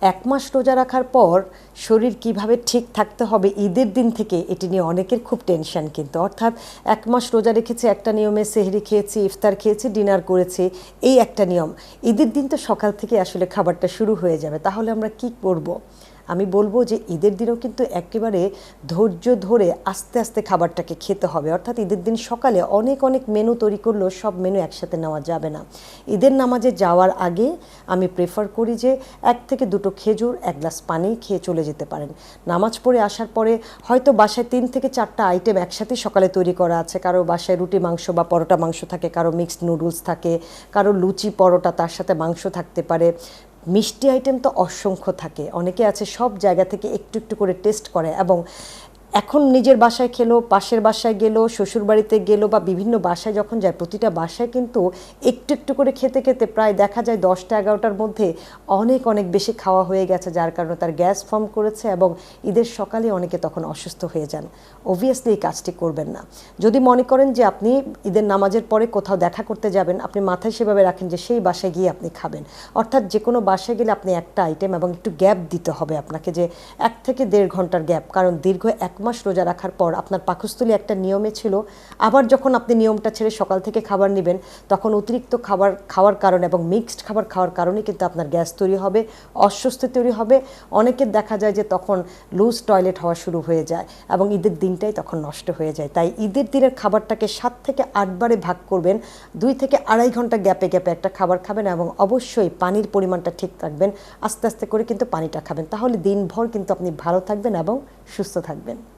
এক মাস রোজা রাখার পর শরীর কীভাবে ঠিক থাকতে হবে ঈদের দিন থেকে এটি নিয়ে অনেকের খুব টেনশন কিন্তু। অর্থাৎ এক মাস রোজা রেখেছি, একটা নিয়মে সেহরি খেয়েছি, ইফতার খেয়েছি ডিনার করেছি, এই একটা নিয়ম। ঈদের দিন তো সকাল থেকে আসলে খাবারটা শুরু হয়ে যাবে। তাহলে আমরা কি করব। আমি বলব যে ঈদের দিনও কিন্তু একেবারে ধৈর্য ধরে আস্তে আস্তে খাবারটাকে খেতে হবে। অর্থাৎ ঈদের দিন সকালে অনেক অনেক মেনু তৈরি করলেও সব মেনু একসাথে নেওয়া যাবে না। ঈদের নামাজে যাওয়ার আগে আমি প্রেফার করি যে এক থেকে দুটো খেজুর, এক গ্লাস পানি খেয়ে চলে যেতে পারেন। নামাজ পড়ে আসার পরে হয়তো বাসায় তিন থেকে চারটা আইটেম একসাথে সকালে তৈরি করা আছে। কারও বাসায় রুটি মাংস বা পরোটা মাংস থাকে, কারও মিক্সড নুডলস থাকে, কারও লুচি, পরোটা তার সাথে মাংস থাকতে পারে। মিষ্টি আইটেম তো অসংখ্য থাকে। অনেকে আছে সব জায়গা থেকে একটু একটু করে টেস্ট করে এবং এখন নিজের বাসায় খেলো, পাশের বাসায় গেলো শ্বশুর বাড়িতে গেলো বা বিভিন্ন বাসায় যখন যায়, প্রতিটা বাসায় কিন্তু একটু একটু করে খেতে খেতে প্রায় দেখা যায় দশটা, এগারোটার মধ্যে অনেক অনেক বেশি খাওয়া হয়ে গেছে, যার কারণে তার গ্যাস ফর্ম করেছে এবং ঈদের সকালে অনেকে তখন অসুস্থ হয়ে যান। অবভিয়াসলি এই কাজটি করবেন না। যদি মনে করেন যে আপনি ঈদের নামাজের পরে কোথাও দেখা করতে যাবেন, আপনি মাথায় সেভাবে রাখেন যে সেই বাসায় গিয়ে আপনি খাবেন। অর্থাৎ যে কোনো বাসায় গেলে আপনি একটা আইটেম এবং একটু গ্যাপ দিতে হবে আপনাকে যে এক থেকে দেড় ঘণ্টার গ্যাপ কারণ দীর্ঘ এক মাস রোজা রাখার পর আপনার পাকস্থলী একটা নিয়মে ছিল, আবার যখন আপনি নিয়মটা ছেড়ে সকাল থেকে খাবার নেবেন, তখন অতিরিক্ত খাবার খাওয়ার কারণে এবং মিক্সড খাবার খাওয়ার কারণে কিন্তু আপনার গ্যাস তৈরি হবে, অস্বস্তি তৈরি হবে। অনেকের দেখা যায় যে তখন লুজ টয়লেট হওয়া শুরু হয়ে যায় এবং ঈদের দিনটাই তখন নষ্ট হয়ে যায়। তাই ঈদের দিনের খাবারটাকে সাত থেকে আটবারে ভাগ করবেন, দুই থেকে আড়াই ঘণ্টা গ্যাপে গ্যাপে একটা খাবার খাবেন এবং অবশ্যই পানির পরিমাণটা ঠিক রাখবেন, আস্তে আস্তে করে কিন্তু পানিটা খাবেন। তাহলে দিনভর কিন্তু আপনি ভালো থাকবেন এবং সুস্থ থাকবেন।